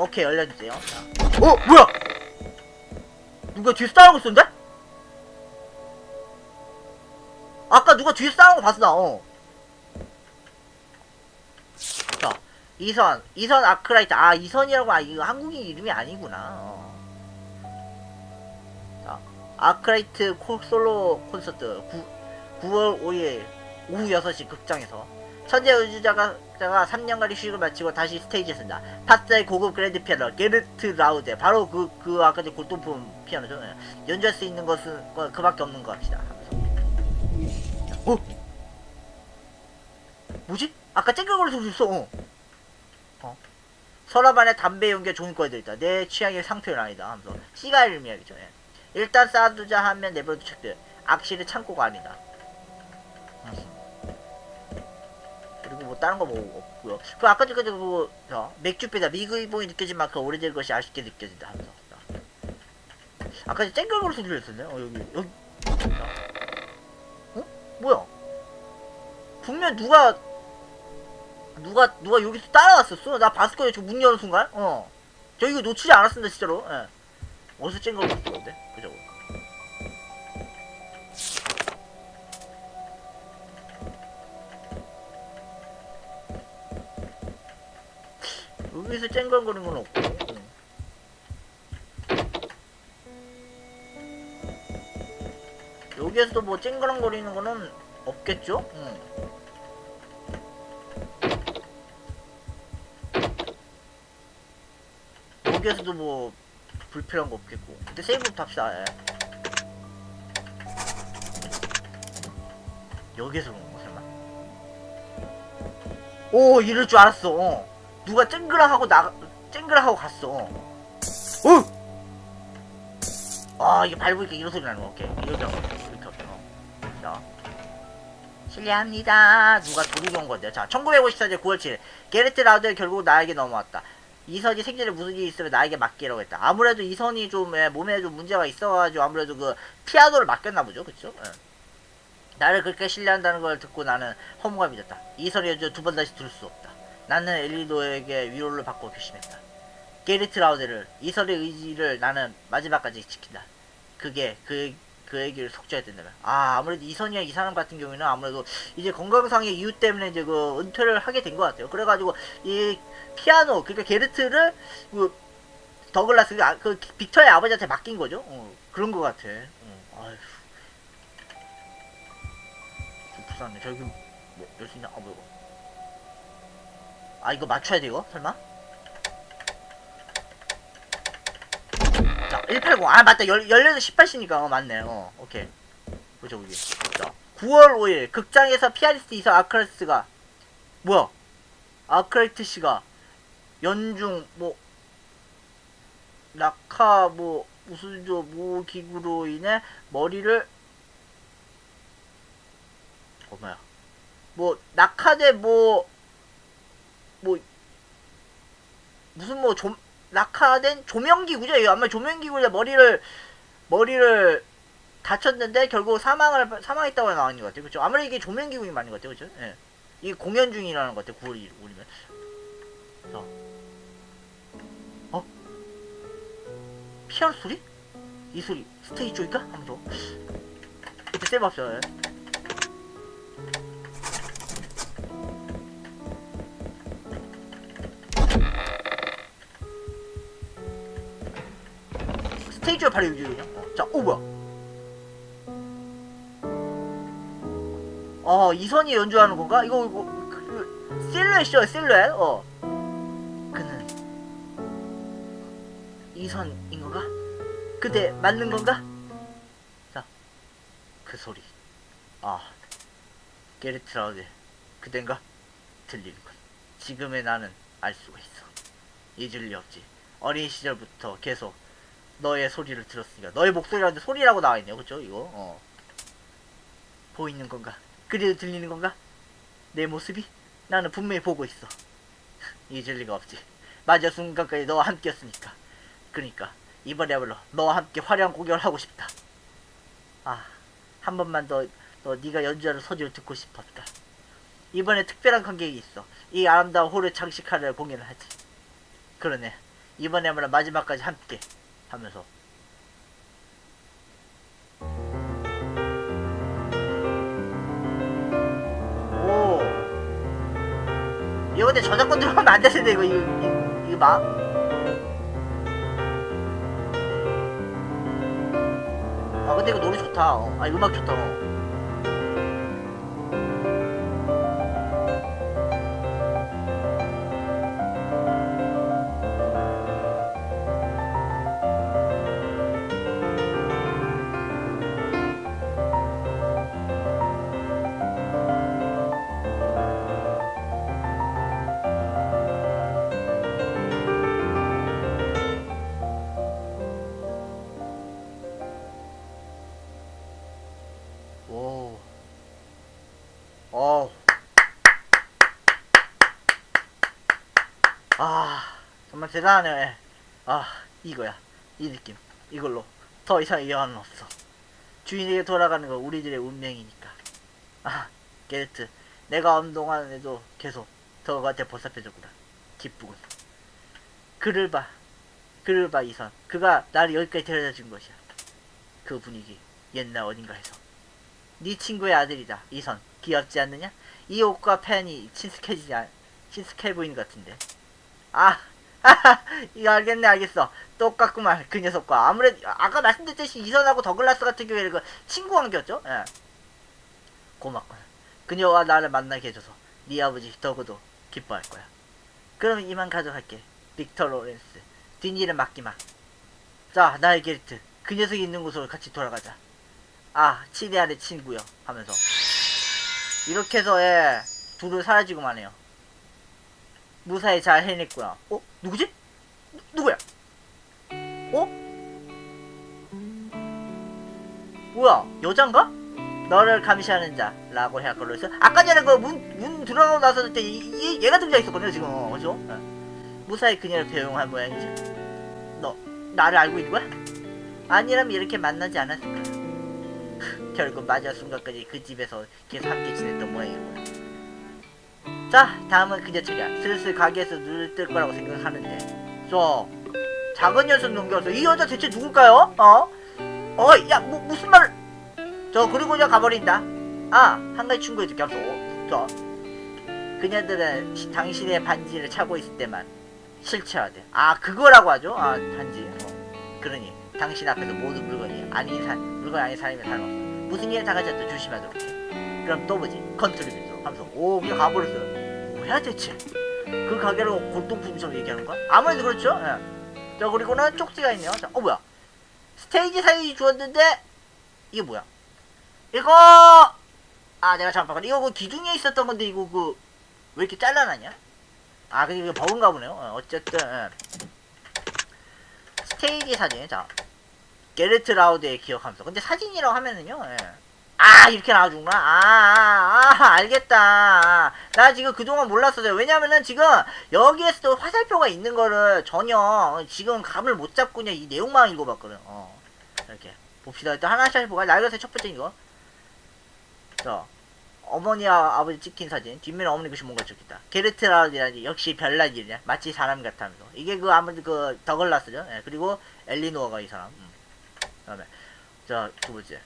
오케이 열려주세요 자. 어 뭐야 누가 뒤에 싸우고 있었는데? 아까 누가 거 봤어 나 어. 자 이선 이선 아크라이트 아 이선이라고 아 이거 한국인 이름이 아니구나 어. 자 아크라이트 코, 솔로 콘서트 9, 9월 5일 오후 6시 극장에서 천재 우주자가 자가 3년간의 휴식을 마치고 다시 스테이지에 쓴다. 파스의 고급 그랜드 피아노 게르트 라우데 바로 그 그 아까 전 골동품 피아노죠. 예. 연주할 수 있는 것은 그- 그밖에 없는 것 같시다. 하면서. 어? 뭐지? 아까 쨍글거리 소리 있어. 어. 어. 서랍 안에 담배 용기에 종이꺼에 들있다. 내 취향의 상표는 아니다. 하면서 시가를 의미하겠죠. 예. 일단 쌓아두자 하면 내버려 두 책들. 악실의 창고가 아니다. 음. 뭐 다른 거 뭐 없고요. 그 아까 전까지 그 어, 맥주배다 미그이봉이 느껴진 만큼 오래된 것이 아쉽게 느껴진다 하면서. 자. 아까 쨍글거리 소리를 했었네. 어 여기 여기. 자. 어? 뭐야? 분명 누가 누가 누가 여기서 따라왔었어. 나 봤을 거예요. 저 문 여는 순간. 어. 저 이거 놓치지 않았습니다 진짜로. 예. 어디서 쨍글거리 소리인데? 그죠? 여기서 쨍글거리는 건 없고. 응. 여기에서도 뭐 쨍그랑거리는 거는 없겠죠? 응. 여기에서도 뭐 불필요한 거 없겠고. 근데 세이브부터 합시다. 예. 여기에서 그런 거 설마? 오 이럴 줄 알았어. 어. 누가 쨍그랑 하고 나 쨍그랑 하고 갔어. 어! 아 이게 밟으니까 이런 소리 나는 거. 오케이 이렇게 하고 이렇게 하고. 어. 자. 실례합니다. 누가 도둑이 온 건데. 자, 1954년 9월 7일. 게레트 라우드가 결국 나에게 넘어왔다. 이선이 생전에 무슨 일이 있으면 나에게 맡기라고 했다. 아무래도 이선이 좀 예, 몸에 좀 문제가 있어가지고 아무래도 그 피아노를 맡겼나 보죠, 그쵸? 예. 나를 그렇게 신뢰한다는 걸 듣고 나는 허무감이 졌다. 이선이 연주 두번 다시 들을 수 없다. 나는 엘리노에게 위로를 받고 결심했다. 게리트 라우데를 이선의 의지를 나는 마지막까지 지킨다. 그게 그 그에게를 속죄해야 된다면 아 아무래도 이선이랑 이 사람 같은 경우에는 아무래도 이제 건강상의 이유 때문에 이제 그 은퇴를 하게 된 것 같아요. 그래가지고 이 피아노 그러니까 게르트를 그 더글라스 그, 아- 그 빅터의 아버지한테 맡긴 거죠. 어, 그런 것 같아. 어, 아휴. 좀 불쌍해. 저기 뭐열수 있나? 아 뭐야? 아 이거 맞춰야 돼 이거? 설마? 자, 180. 아, 맞다. 열, 18, 18시니까. 어, 맞네. 어, 오케이. 보자, 여기. 자, 9월 5일. 극장에서 피아니스트 이사 아크라스가, 뭐야? 아크라이트 씨가 연중, 뭐, 낙하, 뭐, 무슨, 저, 뭐, 기구로 인해 머리를, 어, 뭐야. 뭐, 낙하대, 뭐, 뭐, 무슨 뭐, 좀, 낙하된 조명기구죠. 아마 조명기구에 머리를 머리를 다쳤는데 결국 사망을 사망했다고 있는 것 같아요. 그렇죠? 아무리 이게 조명기구인 맞는 것 같아요. 그렇죠? 예. 이게 공연 중이라는 것 같아요. 9월 5일이면. 자. 어? 피아노 소리? 이 소리 스테이지 쪽일까? 한번 더. 이때 세브 합시다. 바로 여기거든요. 어, 자, 오 뭐야? 어, 이선이 연주하는 건가? 이거 이거 그, 실루엣이죠, 실루엣. 어. 그는 이선인 건가? 그대 맞는 건가? 자, 그 소리. 아, 게르트 라우드, 그댄가? 들리는군. 지금의 나는 알 수가 있어. 잊을 리 없지. 어린 시절부터 계속 너의 소리를 들었으니까 너의 목소리라는데 소리라고 나와 있네요, 그렇죠? 이거 어. 보이는 건가? 그래도 들리는 건가? 내 모습이 나는 분명히 보고 있어. 잊을 리가 없지. 마지막 순간까지 너와 함께였으니까. 그러니까 이번에야말로 너와 함께 화려한 공연을 하고 싶다. 아, 한 번만 더, 너 네가 연주하는 소리를 듣고 싶었다. 이번에 특별한 관객이 있어. 이 아름다운 홀을 장식하려 공연을 하지. 그러네. 이번에는 마지막까지 함께 하면서 오 이거 근데 저작권 들어가면 안 되는데 이거 이거 이거, 이거 막 아 근데 이거 노래 좋다 어. 아 음악 좋다 어. 예. 아, 이거야. 이 느낌. 이걸로. 더 이상 이해하는 없어. 주인에게 돌아가는 건 우리들의 운명이니까. 아, 게르트. 내가 없는 동안에도 계속 저한테 보살펴줬구나. 기쁘군. 그를 봐. 그를 봐, 이선. 그가 나를 여기까지 데려다 준 것이야. 그 분위기. 옛날 어딘가에서. 네 친구의 아들이다. 이선. 귀엽지 않느냐? 이 옷과 팬이 친숙해지지 않, 친숙해 보이는 것 같은데. 아, 이거 알겠네, 알겠어. 똑같구만, 그 녀석과. 아무래도, 아까 말씀드렸듯이 이선하고 더글라스 같은 경우에는 그 친구 관계였죠? 예. 고맙군. 그녀와 나를 만나게 해줘서 네 아버지 더그도 기뻐할 거야. 그럼 이만 가져갈게. 빅터 로렌스. 뒷일은 맡기마. 자, 나의 게르트. 그 녀석이 있는 곳으로 같이 돌아가자. 아, 치대안의 친구요. 하면서. 이렇게 해서, 예, 둘은 사라지고만 해요. 무사히 잘 해냈구나. 어? 누구지? 누, 누구야? 어? 뭐야? 여잔가? 너를 감시하는 자. 라고 해야 걸로 했어. 아까 전에 그 문, 문 들어가고 나서 때 이, 이, 얘가 등장했었거든요, 지금. 어, 그죠? 예. 무사히 그녀를 배웅한 모양이지. 너, 나를 알고 있는 거야? 아니라면 이렇게 만나지 않았을 거야. 결국 마지막 순간까지 그 집에서 계속 함께 지냈던 모양이고요. 자, 다음은 그녀 차례야. 슬슬 가게에서 눈을 뜰 거라고 생각하는데. 저, 작은 녀석 넘겨서 이 여자 대체 누굴까요? 어? 어, 야, 뭐, 무슨 말? 저, 그리고 그냥 가버린다. 아, 한 가지 충고해 줄게, 없어. 저, 그녀들은 시- 당신의 반지를 차고 있을 때만 실체화돼. 아, 그거라고 하죠? 아, 반지. 어. 그러니, 당신 앞에서 모든 물건이 아닌 사, 물건 아닌 사람이 다름없어. 무슨 일에 당하지 않도록 조심하도록 해. 그럼 또 뭐지? 컨트리뷰터 하면서 오 그냥 가버렸어요. 뭐야 대체? 그 가게로 골동품처럼 얘기하는 거야? 아무래도 그렇죠. 예. 자 그리고는 쪽지가 있네요. 자, 어 뭐야? 스테이지 사진이 주었는데 이게 뭐야? 이거 아 내가 잠깐 봤거든. 이거 그 기둥에 있었던 건데 이거 그 왜 이렇게 잘라놨냐? 아 근데 이거 버그인가 보네요. 어, 어쨌든 예. 스테이지 사진 자 게르트 라우드의 기억하면서 근데 사진이라고 하면은요 예. 아 이렇게 나와주구나. 아, 아, 아 알겠다. 나 지금 그동안 몰랐어요. 왜냐면은 지금 여기에서도 화살표가 있는 거를 전혀 지금 감을 못 잡고 그냥 이 내용만 읽어봤거든. 어 이렇게 봅시다. 일단 하나씩 보가 날것의 첫 번째 이거. 자 어머니와 아버지 찍힌 사진. 뒷면에 어머니 글씨 뭔가 적혀있다. 게르트 라우드라니 역시 별난 일이냐 마치 사람 같다면서 이게 그 아무래도 그 더글라스죠. 예, 그리고 엘리노어가 이 사람. 음. 그 다음에 자두 번째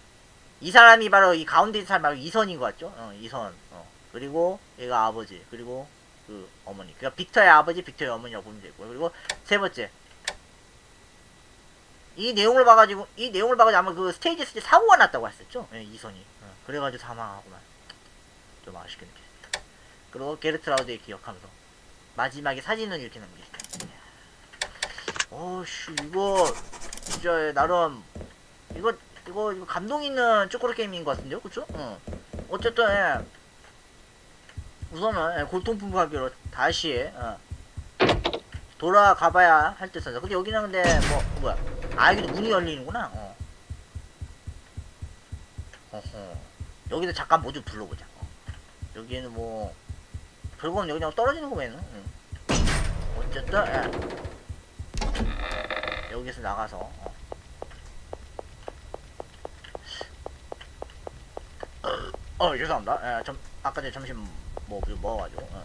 이 사람이 바로 이 가운데 있는 사람 바로 이선인 것 같죠? 어, 이선. 어. 그리고 얘가 아버지. 그리고 그 어머니. 그러니까 빅터의 아버지, 빅터의 어머니라고 보면 되고. 그리고 세 번째. 이 내용을 봐가지고 이 내용을 봐가지고 아마 그 스테이지 때 사고가 났다고 했었죠? 예, 이선이. 어, 그래가지고 사망하고만 좀 아쉽게 느꼈습니다. 그리고 게르트 라우드의 기억하면서 마지막에 사진은 이렇게 남겨있다. 어씨 이거 진짜 나름 이거 이거 감동 있는 쪼꼬리 게임인 것 같은데요, 그쵸? 어. 어쨌든 예. 우선은 예, 골동품 가기로 다시 어. 돌아가 봐야 할 듯하죠. 근데 여기는 근데 뭐 뭐야? 아 여기도 문이 열리는구나. 어. 어허. 여기도 잠깐 뭐 좀 불러보자. 어. 여기는 뭐 별거 없네. 그냥 떨어지는 거면은. 응. 어쨌든 예. 여기서 나가서. 어. 어 죄송합니다. 예, 점 아까 전에 점심 뭐좀 먹어가지고. 예.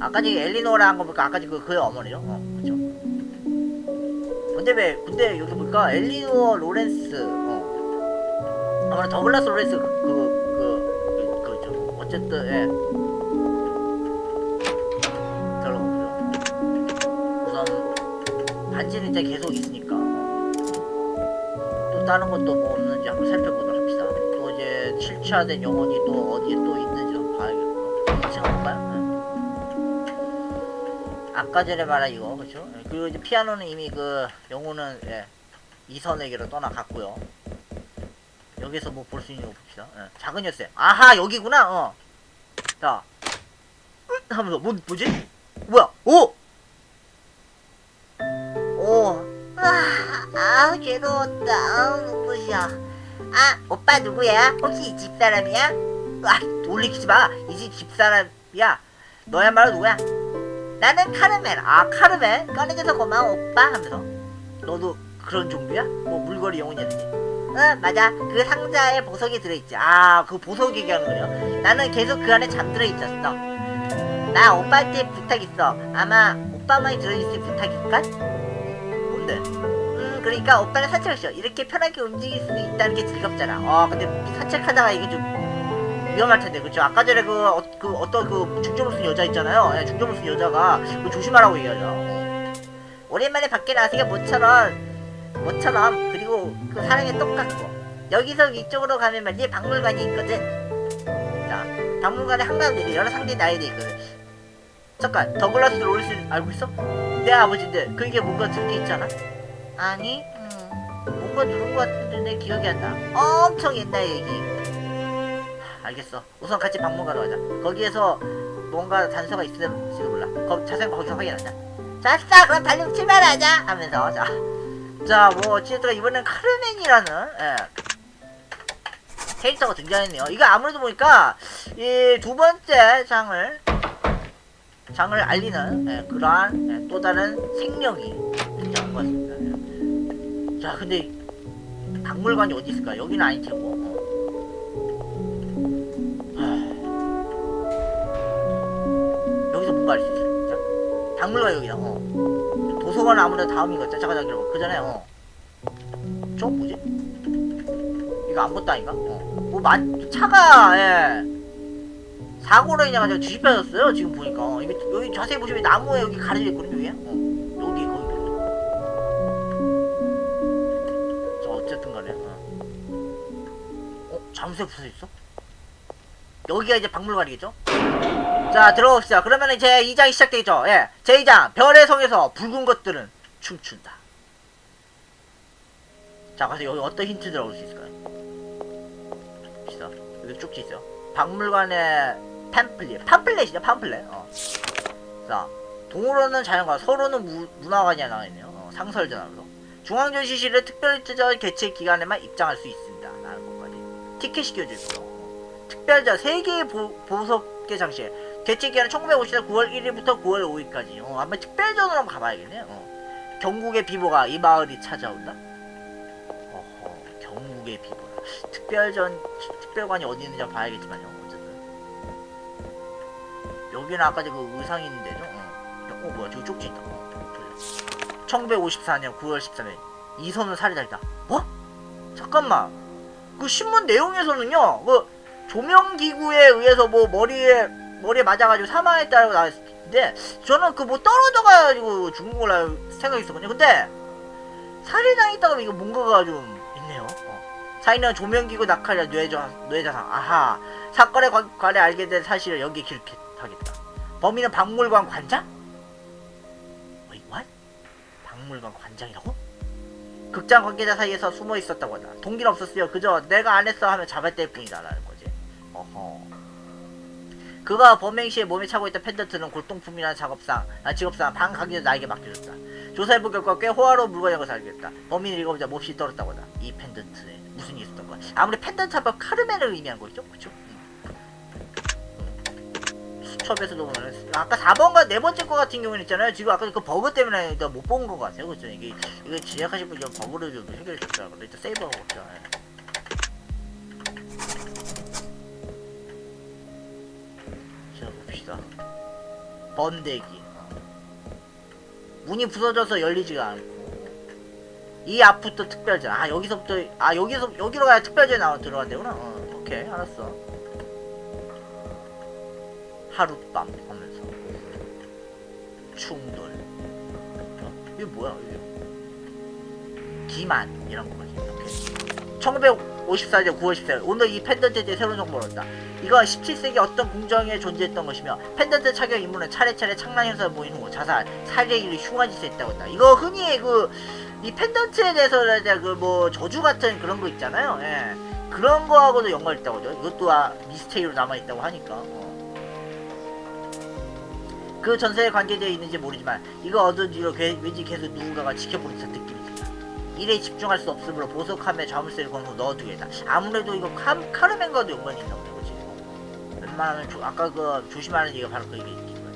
아까 전에 엘리노라 한 거 보니까 아까 그 그의 어머니죠. 어, 그렇죠. 근데 왜 근데 여기 보니까 엘리노 로렌스 어. 아무래도 더글라스 로렌스 그 그 그 그, 그죠. 어쨌든 예. 들어보고요. 우선 반지는 이제 계속 있으니까 또 다른 것도 뭐 없는지 한번 살펴보도록 합시다. 또 이제 실체화된 영혼이 또 어디에 또 있는지 한번 봐야겠고. 같이 가볼까요? 네. 아까 전에 말한 이거 그렇죠? 예, 그리고 이제 피아노는 이미 그 영혼은 예, 이선에게로 떠나갔고요. 여기서 뭐 볼 수 있는 거 봅시다. 예, 작은 열쇠. 아하 여기구나. 어. 자. 으, 하면서 뭐 뭐지? 뭐야? 오! 아, 아 괴로웠다. 아, 눈부셔. 아, 오빠 누구야? 혹시 이 집 사람이야? 아, 놀리키지 마. 이 집 집사람이야. 너야말로 누구야? 나는 카르멘. 아, 카르멘? 꺼내줘서 고마워, 오빠. 하면서. 너도 그런 종류야? 뭐, 물거리 영혼이었지? 응, 맞아. 그 상자에 보석이 들어있지. 아, 그 보석 얘기하는군요. 나는 계속 그 안에 잠들어 있었어. 나 오빠한테 부탁 있어. 아마 오빠만이 들어있을 부탁일까? 뭔데? 음, 그러니까 오빠는 산책을 쉬어. 이렇게 편하게 움직일 수 있다는 게 즐겁잖아. 어, 근데 산책하다가 이게 좀 위험할 텐데, 그쵸? 아까 전에 그, 어, 그 어떤 그 중점을 쓴 여자 있잖아요. 예, 중점을 쓴 여자가 그거 조심하라고 얘기하죠. 오랜만에 밖에 나서니까 모처럼, 모처럼, 그리고 그 사랑에 똑같고. 여기서 위쪽으로 가면 말이지 박물관이 있거든. 자, 박물관에 한가운데 여러 상대 나에 돼 있거든. 잠깐, 더글라스 롤스 알고 있어? 내 아버지인데 그게 뭔가 들게 있잖아? 아니, 음, 뭔가 누른 것 같은데 내 기억이 안 나. 엄청 옛날 얘기. 하, 알겠어. 우선 같이 박물관으로 가자. 거기에서 뭔가 단서가 있을지도 몰라. 거, 자세한 거 거기서 확인하자. 자싸 그럼 달리고 출발하자 하면서 자, 자 뭐 어쨌든 이번엔 카르멘이라는 예, 캐릭터가 등장했네요. 이거 아무래도 보니까 이 두 번째 장을 장을 알리는 예, 그러한 예, 또 다른 생명이 등장한 것 같습니다. 예. 자, 근데 박물관이 어디 있을까? 여기는 아닐 테고. 하... 여기서 뭔가 알수 있어. 자, 박물관 여기다. 어. 도서관 아무래도 다음인 것 같아. 잠깐 잠깐 그 전에 어. 저 뭐지? 이거 아무것도 아닌가? 어. 뭐 마, 차가 예. 사고로 인해 가지고 뒤집혀졌어요. 지금 보니까 어, 여기 여기 자세히 보시면 나무에 여기 가려져 있거든요. 어. 여기 거기. 자 어쨌든 간에. 어, 어 잠수에 붙어 있어? 여기가 이제 박물관이겠죠? 자 들어봅시다. 그러면 이제 2장이 시작되겠죠? 예. 제2장 별의 성에서 붉은 것들은 춤춘다. 자 가서 여기 어떤 힌트들 얻을 수 있을까요? 봅시다. 여기 쪽지 있어요. 박물관의 팜플릿, 팜플렛이죠, 팜플렛. 어. 자, 동으로는 자연과 서로는 무, 문화관이 나와있네요. 어, 상설전하면서. 중앙전시실에 특별히 뜨전 개최 기간에만 입장할 수 있습니다. 라는 것까지. 끼워져 있고요. 어. 특별전 3개의 보석계 장실. 개최 기간은 1954년 9월 1일부터 9월 5일까지. 어, 한번 특별전으로 한번 가봐야겠네요. 어. 경국의 비보가 이 마을이 찾아온다? 어허, 경국의 비보라. 특별전, 특별관이 어디 있는지 봐야겠지만요. 여기는 아까 그 의상이 있는 데죠? 어, 어 뭐야, 저기 쪽지 있다. 어, 저기. 1954년 9월 13일. 이선은 살해당했다. 뭐? 잠깐만. 그 신문 내용에서는요, 그 조명 기구에 의해서 뭐 머리에, 머리에 맞아가지고 사망했다고 나왔는데, 저는 그 뭐 떨어져가지고 죽은 걸로 생각했었거든요. 근데, 살해당했다고 이거 뭔가가 좀 있네요. 어. 사인은 조명기구 낙하ля 뇌자, 뇌자상. 아하. 사건의 관, 관에 알게 된 사실을 여기에 기록 하겠다. 범인은 박물관 관장? Wait, what? 박물관 관장이라고? 극장 관계자 사이에서 숨어 있었다고 한다. 동기는 없었어요. 그저 내가 안 했어 하면 잡아댈 뿐이다. 라는 거지. 어허. 그가 범행 시에 몸에 차고 있던 펜던트는 골동품이라는 작업상, 아, 직업상 방 가기도 나에게 맡겨줬다. 조사해본 결과 꽤 호화로운 물건인 것을 알게 됐다. 범인을 읽어보자 몹시 떨었다고 한다. 이 펜던트에 무슨 일이 있었던 거야? 아무리 펜던트 하면 카르멘을 의미한 거죠? 그쵸? 음. 수첩에서도 보면 아까 4번과 네 번째 거 같은 경우는 있잖아요. 지금 아까 그 버그 때문에 못본것 같아요. 그죠? 이게 이거 지적하신 분좀 버그를 좀 해결해 줬더라. 그래 일단 세이브하고 봅시다. 예. 자 봅시다. 번데기 문이 부서져서 열리지가 않고 이 앞부터 특별전 아 여기서부터 아 여기서 여기로 가야 특별전 나와 들어간대구나 어, 오케이 알았어 하룻밤 하면서 충돌 어, 이게 뭐야 이게 기만이란 거지 오케이 1954년 9월 14일 오늘 이 펜던트에 대해 새로운 정보를 얻었다 이건 17세기 어떤 궁정에 존재했던 것이며 펜던트 착용 인물은 차례차례 창란 현상을 보인 후 자살, 살해 일을 흉한 짓을 했다고 했다. 이거 흔히 그 이 펜던트에 대해서 그뭐 저주 같은 그런 거 있잖아요. 예. 그런 거하고도 연관이 있다고 하죠. 이것도 아, 미스테리로 남아 있다고 하니까. 어. 그 전세에 관계되어 있는지 모르지만 이거 얻은 뒤로 게- 왠지 계속 누군가가 지켜보는 듯한 느낌이 든다. 일에 집중할 수 없으므로 보석함에 자물쇠를 건후 넣어두겠다. 아무래도 이거 카, 카르멘과도 연관이 있나 보네, 그치? 웬만하면 조, 아까 그 조심하는 얘기가 바로 그 얘기 있는 거야.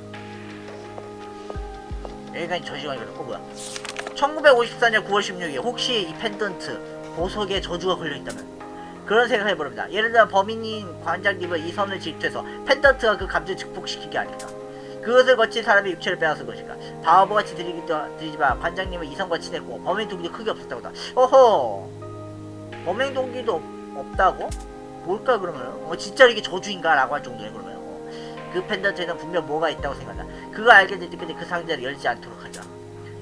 여기까지 저 시간이거든. 어 뭐야? 1954년 9월 16일 혹시 이 펜던트 보석에 저주가 걸려있다면 그런 생각을 해봅니다. 예를 들어 범인인 관장님은 이 선을 질투해서 펜던트가 그 감정을 증폭시킨 게 아닐까. 그것을 거친 사람의 육체를 빼앗은 것인가. 바보같이 들리기도 들리지만 관장님은 이성과 친했고 범행 동기도 크게 없었다고 다. 어허. 범행 동기도 없, 없다고? 뭘까 그러면? 어 진짜 이게 저주인가 라고 할 정도네 그러면. 어. 그 펜던트에는 분명 뭐가 있다고 생각한다. 그거 알게 될 때까지 그 상자를 열지 않도록 하자.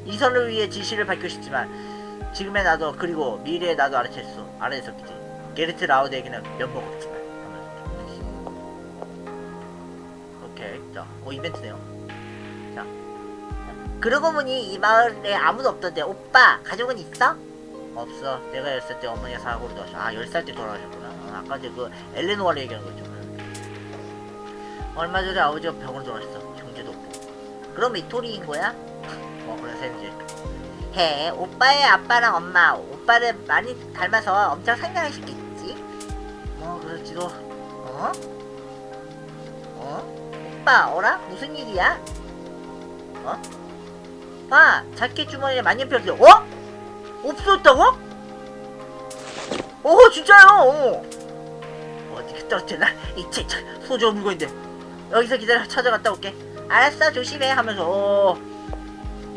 이선을 위해 지시를 밝히고 싶지만 지금의 나도 그리고 미래의 나도 알아챌 수 알아냈었겠지. 게르트 라우드에게는 면목 없지만. 오케이. 자, 어 이벤트네요. 자. 그러고 보니 이 마을에 아무도 없던데 오빠 가족은 있어? 없어. 내가 10살 때 어머니가 사고로 돌아가셨. 아 10살 때 돌아가셨구나. 어, 아까 그 엘레노아를 얘기하는 거죠. 음. 얼마 전에 아버지가 병으로 돌아가셨어. 형제도 없고. 그럼 이토리인 거야? 어 그래서 이제 해 오빠의 아빠랑 엄마 오빠를 많이 닮아서 엄청 상냥하시겠지? 뭐 그렇지도 어? 어? 오빠 어라? 무슨 일이야? 어? 봐 자켓 주머니에 만년필 없어 어? 없었다고? 어 진짜요 어. 어디 떨어뜨나 이제 소중한 물건인데 여기서 기다려 찾아갔다 올게 알았어 조심해 하면서 어.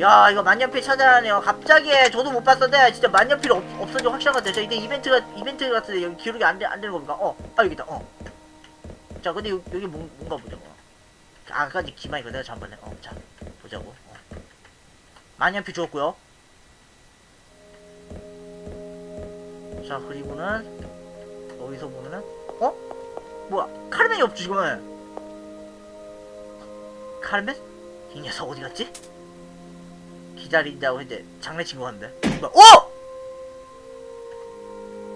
야 이거 만년필 찾아라네요 갑자기 저도 못 봤었는데 진짜 만년필 없, 없어진 거 확실한 것 같아요 저 이게 이벤트가 이벤트 같은데 여기 기록이 안, 되, 안 되는 겁니까 어아 여기다 어자 근데 요, 여기 뭔, 뭔가 보자고 아, 아까 이제 기만 이거 내가 잠깐만 어자 보자고 어. 만년필 주었고요 자 그리고는 여기서 보면은 어? 뭐야 카르멘이 없지 지금은 카르멘? 이 녀석 어디 갔지? 기다린다고 했는데 장난친 거 같은데 뭐야 어!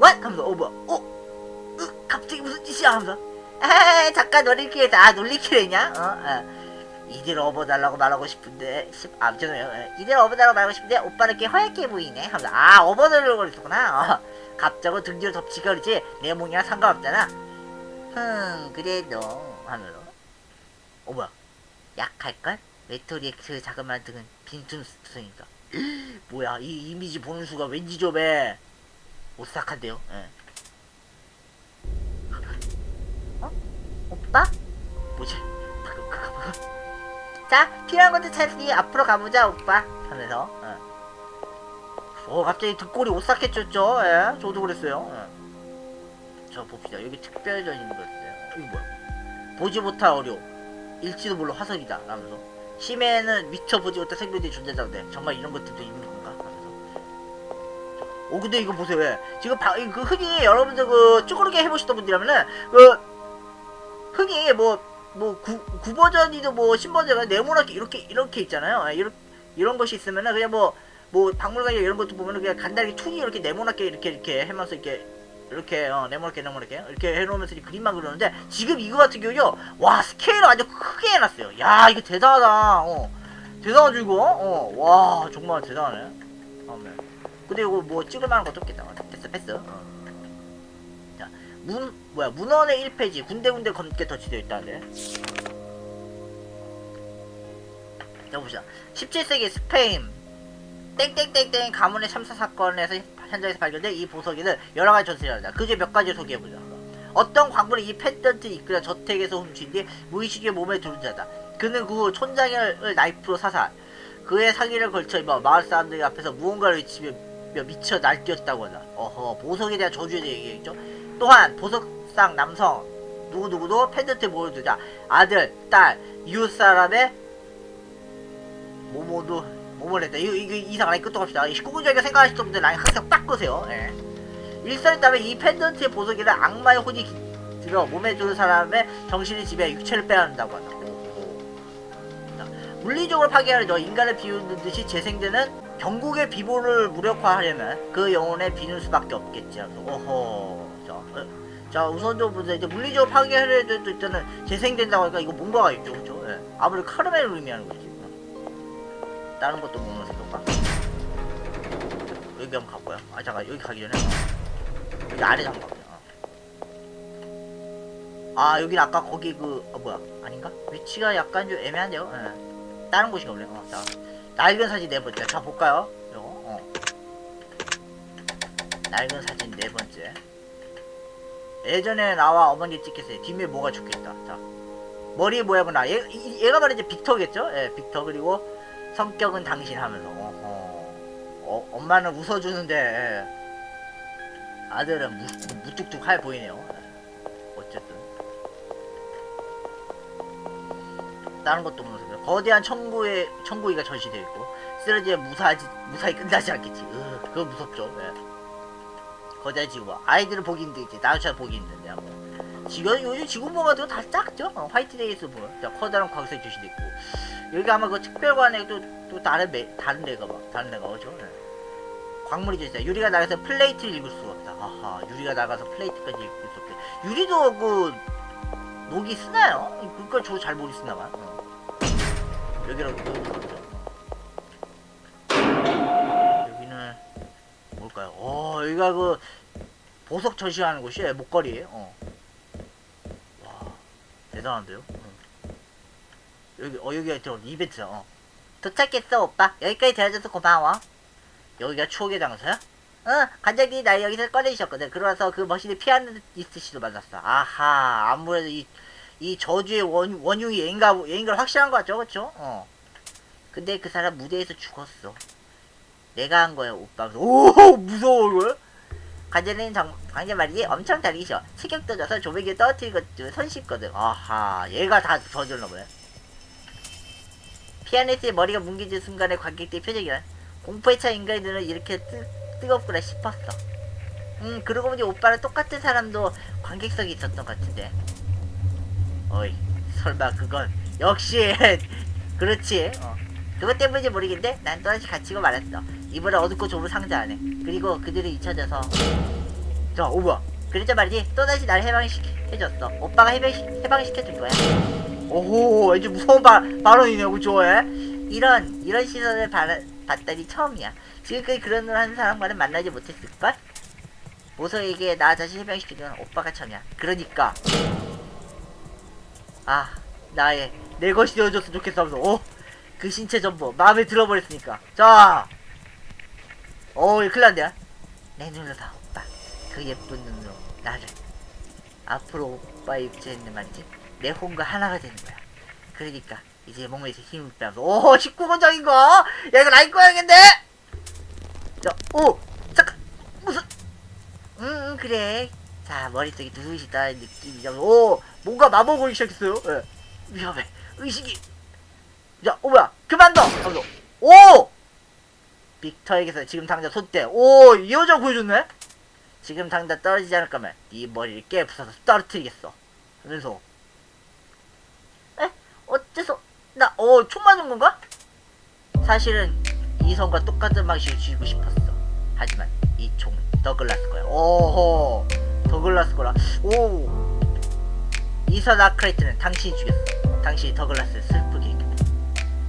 What? 하면서 어 뭐야 어? 으, 갑자기 무슨 짓이야 하면서 아 잠깐 놀리키겠다 아 놀리키랬냐? 어? 어. 이들 업어달라고 말하고 싶은데 십- 아 죄송해요 예. 이들 업어달라고 말하고 싶은데 오빠는 꽤 허옇게 보이네 하면서 아 업어달라고 그랬구나 어. 갑자기 등 뒤로 덮치가 그러지 내 몸이랑 상관없잖아 흠 그래도 하면서 어 뭐야 약할걸? 외톨이의 그 자그마한 등은 빈틈수성이니까 뭐야 이 이미지 보는 수가 왠지 좀에 오싹한데요 예. 어? 오빠? 뭐지? 방금 그거 뭐야? 자 필요한 것도 찾으니 앞으로 가보자 오빠. 하면서. 어. 어 갑자기 등골이 오싹해졌죠 예 저도 그랬어요. 예. 자 봅시다. 여기 특별전 있는 거 있어요. 이거 뭐야? 보지 못할 어려움. 일지도 몰라 화석이다. 라면서. 심해에는 미처 보지 못한 생명들이 존재하는데. 정말 이런 것들도 있는 건가? 하면서. 오 근데 이거 보세요 왜? 지금 바, 그 흔히 여러분들 그 쭈그르게 해보시던 분들이라면은 그 흔히 뭐 뭐 9, 버전이도뭐 10버전이든 네모나게 이렇게 이렇게 있잖아요. 예, 이런 이런 것이 있으면은 그냥 뭐 뭐 박물관이나 이런 것도 보면은 그냥 간단하게 툭이 이렇게 네모나게 이렇게 이렇게 해면서 이렇게 이렇게 어 네모나게 네모나게 이렇게 해놓으면서 그림만 그리는데 지금 이거 같은 경우요. 와 스케일을 아주 크게 해놨어요. 야 이거 대단하다. 어 대단하죠 이거? 어와 정말 대단하네. 어, 네. 근데 이거 뭐 찍을 만한 것도 없겠다. 어, 됐어. 패스 어. 자문 뭐야 문헌의 1페이지 군데군데 검게 터치되어 있다는데 자 봅시다 17세기 스페인 땡땡땡땡 가문의 참사 사건에서 현장에서 발견된 이 보석에는 여러 가지 전설이 나온다. 그중에 몇 가지 소개해보자. 어떤 광부는 이 펜던트 이끌어 저택에서 훔친 뒤 무의식의 몸에 두른 자다. 그는 그 후 촌장을 나이프로 사살. 그의 사기를 걸쳐 뭐 마을 사람들 앞에서 무언가를 외치며 미쳐 날뛰었다고 하다. 어허, 보석에 대한 저주에 대해 얘기했죠. 또한 보석상 남성 누구누구도 펜던트에 모여두자 아들, 딸, 이웃 사람의 모모도 모모를 했다. 이거, 이거 이상 아니 끝도 갑시다. 19분 저희가 생각하실 분들 라인 항상 딱 끄세요. 예. 일설에 따르면 이 펜던트의 보석에는 악마의 혼이 기- 들어 몸에 두는 사람의 정신을 지배해 육체를 빼앗는다고 한다. 자, 물리적으로 파괴하려 인간을 비우는 듯이 재생되는 경국의 비보를 무력화하려면 그 영혼에 비는 수밖에. 하면서 어허. 자, 우선 좀 보세요. 이제 물리적으로 파괴하려도 일단은 재생된다고 하니까 이거 뭔가가 있죠, 그렇죠? 예. 아무래도 카르멜을 의미하는 거지. 어. 다른 것도 보면 생각봐. 여기 한번 가볼까요? 아 잠깐 여기 가기 전에 여기 아래 한번 가보자. 어. 아 여긴 아까 거기 그 어, 뭐야 아닌가? 위치가 약간 좀 애매한데요. 예. 다른 곳이 가볼래. 어, 자 낡은 사진 네 번째. 자 볼까요? 요거. 어. 낡은 사진 네 번째. 예전에 나와 어머니 찍혔어요. 뒷면 뭐가 좋겠다. 자 머리 모양은 나. 얘 이- 얘가 이제 빅터겠죠? 예, 빅터 그리고 성격은 당신 하면서. 어허. 어, 엄마는 웃어주는데 예. 아들은 무, 무뚝뚝해 보이네요. 예. 어쨌든. 다른 것도 소리야. 거대한 청구의 청구이가 전시되어 있고 쓰러지에 무사하지 무사히 끝나지 않겠지. 으, 그거 무섭죠. 예. 거대한 지구봐. 아이들은 보기 힘들지. 나조차 보기 힘든데 한번. 지금 요즘 지구본 같은 거다 작죠. 어, 화이트데이스 뭐, 자, 커다란 광색 조시도 있고 여기 아마 그 특별관에 또, 또 다른 매, 다른 데가 봐. 다른 데가 오죠. 예. 광물이 져 있어요. 유리가 나가서 플레이트를 읽을 수가 없다. 아하, 유리가 나가서 플레이트까지 읽을 수 없게. 유리도 그 녹이 쓰나요? 그걸 저도 잘 모르겠나만. 어. 여기라고 여기가 그 보석 전시하는 곳이에요. 목걸이. 어. 와, 대단한데요? 어. 여기 어 여기가 저 이벤트야. 어. 도착했어 오빠. 여기까지 데려줘서 고마워. 여기가 추억의 장소야? 응, 관장님이 날 여기서 꺼내주셨거든. 그러면서 그 머신의 피아니스트 씨도 만났어. 아하, 아무래도 이, 이 저주의 원, 원흉이 얘인가, 얘인가 확실한 거 같죠? 그쵸? 어. 근데 그 사람 무대에서 죽었어. 내가 한 거야, 오빠. 오, 무서워, 이거. 관장님 정, 관장 말이지 엄청 다르셔. 체격 떠져서 조백이 떨어뜨린 것도 손쉽거든. 아하, 얘가 다 저질러 보네. 피아니스트의 머리가 뭉개진 순간의 관객들의 표정이란 공포에 차 인간들은 이렇게 뜨, 뜨겁구나 싶었어. 음, 그러고 보니 오빠랑 똑같은 사람도 관객석에 있었던 것 같은데. 어이, 설마 그건 역시 그렇지. 어. 그것 때문인지 모르겠는데 난 또다시 갇히고 말았어. 이번에 어둡고 좁은 상자 안에. 그리고 그들이 잊혀져서. 자, 오 뭐야? 그랬자 말이지. 또다시 날 해방시켜줬어. 오빠가 해방시, 해방시켜준 거야. 오호, 왠지 무서운 바, 발언이네, 그죠? 예? 이런 이런 시선을 바, 봤다니 처음이야. 지금까지 그런 걸 하는 사람과는 만나지 못했을걸? 모서에게 나 자신 해명시키는 오빠가 처음이야. 그러니까 아 나의 내 것이 되어줬으면 좋겠어 하면서 어? 그 신체 전부 마음에 들어버렸으니까 자 어, 큰일 났네 내 눈으로 봐 오빠 그 예쁜 눈으로 나를 앞으로 오빠의 입체했는 말이지 내 혼과 하나가 되는 거야 그러니까 이제 몸에서 힘을 빼면서 오 19번장인 거! 야 이거 라인 꺼야겠네! 자, 오! 잠깐! 무슨 음, 음 그래 자 머릿속에 두루시 따는 느낌이죠 오! 뭔가 마법 걸기 시작했어요 예. 위험해 의식이 자, 오 뭐야 그만 둬! 하면서 오! 빅터에게서 지금 당장 손대 오! 이 여자 보여줬네? 지금 당장 떨어지지 않을 거면 네 머리를 깨 부숴서 떨어뜨리겠어 하면서 에? 어째서 나, 어, 총 맞은 건가? 사실은 이성과 똑같은 방식을 쥐고 싶었어. 하지만 이 총은 더글라스 거야. 오호, 더글라스 거라. 오, 이선 아크레이트는 당신이 죽였어. 당신이 더글라스를 슬프게 했겠다.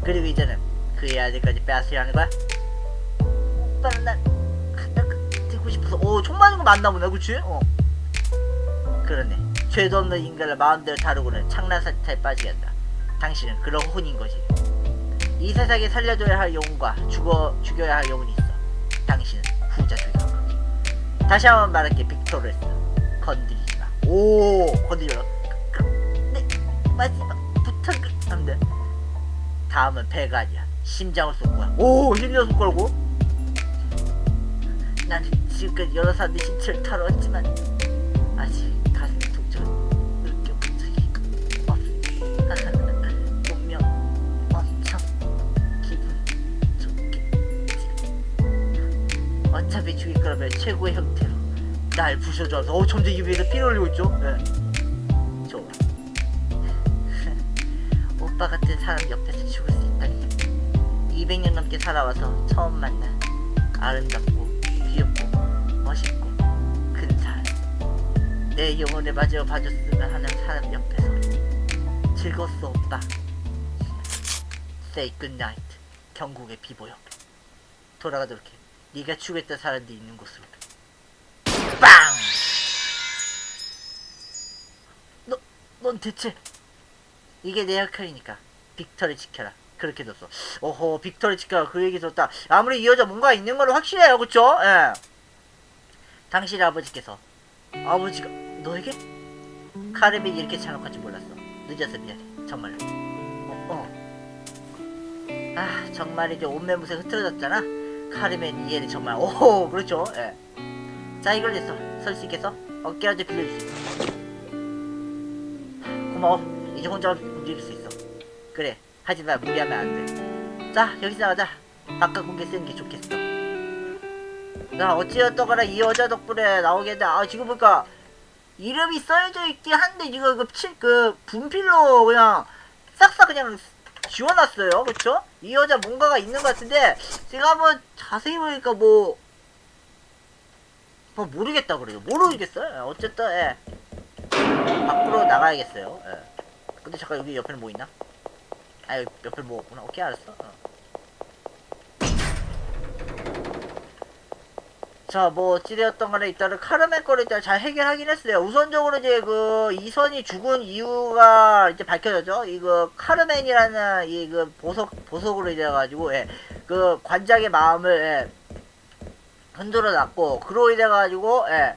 그리고 이제는 그의 아들까지 빼앗으려 하는 거야? 난 하나 듣고 싶어서. 오, 총 맞은 거 맞나 보네, 그치? 어. 그러네. 죄도 없는 인간을 마음대로 다루고는 창란사태에 빠지게 한다. 당신은 그런 혼인 거지. 이 세상에 살려줘야 할 영혼과 죽어 죽여야 할 영혼이 있어. 당신은 후자 중에 한 명. 다시 한 번 말할게, 빅토르스. 건드리지 마. 오, 건드려. 그, 네, 마지막 부탁을 하면 돼. 다음은 배가 아니야. 심장을 쏠 거야. 오, 심장 쏠 거라고? 나는 지금까지 여러 사람들의 신체를 다뤄왔지만 아직 가슴 통증을 느껴본 적이 없어. 분명 엄청 기분 좋겠지. 어차피 죽일 거라면 최고의 형태로 날 부셔줘서 어 점점 입에서 피 흘리고 있죠? 예. 좋아. 오빠 같은 사람 옆에서 죽을 수 있다니 200년 넘게 살아와서 처음 만난 아름답고 귀엽고 멋있고 큰 사람 내 영혼을 마저 봐줬으면 하는 사람 옆에서 즐거웠어 오빠. Say goodnight 경국의 비보여. 돌아가도록 해. 네가 죽였던 사람들이 있는 곳으로. 빵! 너, 넌 대체 이게 내 역할이니까. 빅터를 지켜라 그렇게 줬어. 오호 빅터를 지켜라 그 얘기 줬다. 아무리 이 여자 뭔가 있는 걸로 확실해요. 그쵸? 예. 당신 아버지께서. 아버지가 너에게? 카르빈이 이렇게 잔혹할 줄 몰랐어. 늦어서 미안해. 정말로. 어, 어. 아 정말이죠 온매무새 흐트러졌잖아. 카르멘 이해는 정말 오호 그렇죠? 예. 자 이걸 냈어 설수 있겠어? 어깨라도 있어. 고마워. 이제 혼자 움직일 수 있어. 그래 하지만 무리하면 안 돼 자 여기서 하자 바깥 공개 쓰는 게 좋겠어 자 어찌였던 거나 이 여자 덕분에 나오겠네 아 지금 보니까 이름이 써져 있긴 한데 이거 그, 칠, 그 분필로 그냥 싹싹 그냥 지워놨어요 그쵸? 이 여자 뭔가가 있는 것 같은데 제가 한번 자세히 보니까 뭐 뭐 모르겠다 그래요 모르겠어요 예, 어쨌든 예. 밖으로 나가야겠어요 예. 근데 잠깐 여기 옆에는 뭐 있나? 아 옆에 뭐 없구나 오케이 알았어 어. 자뭐 어찌되었던 간에 일단은 카르멘 거를 일단 잘 해결하긴 했어요 우선적으로 이제 그 이선이 죽은 이유가 이제 밝혀졌죠 이거 카르멘이라는 이 그 보석 보석으로 이래 가지고 예. 그 관장의 마음을 예. 흔들어 놨고 그로 인해 가지고 예.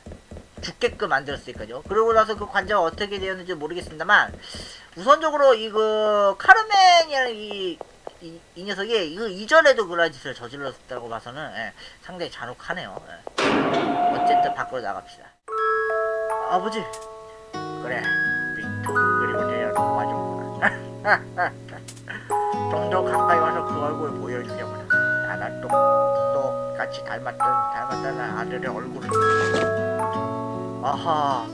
죽게끔 만들었으니까요. 그러고 나서 그 관자가 어떻게 되었는지 모르겠습니다만 우선적으로 이거 카르멘이라는 이, 이, 이 녀석이 이거 이전에도 그런 짓을 저질렀다고 봐서는 예, 상당히 잔혹하네요. 예. 어쨌든 밖으로 나갑시다. 아버지 그래 빅터 그리고 내가 도와줬구나. 좀더 가까이 와서 그 얼굴 보여주려구나. 나는 또, 또 같이 닮았던 닮았다는 아들의 얼굴을 아하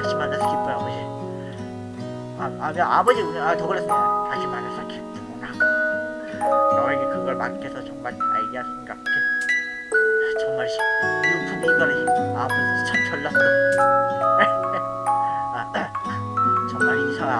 다시 만나서 기뻐요 아버지 아, 아 아버지 우리 아더 그랬네 다시 만나서 기쁘구나. 너에게 그걸 맡겨서 정말 다행이야 생각해. 정말 시- 유품 이거리 아버지 참 별났어. 아, 정말 이상하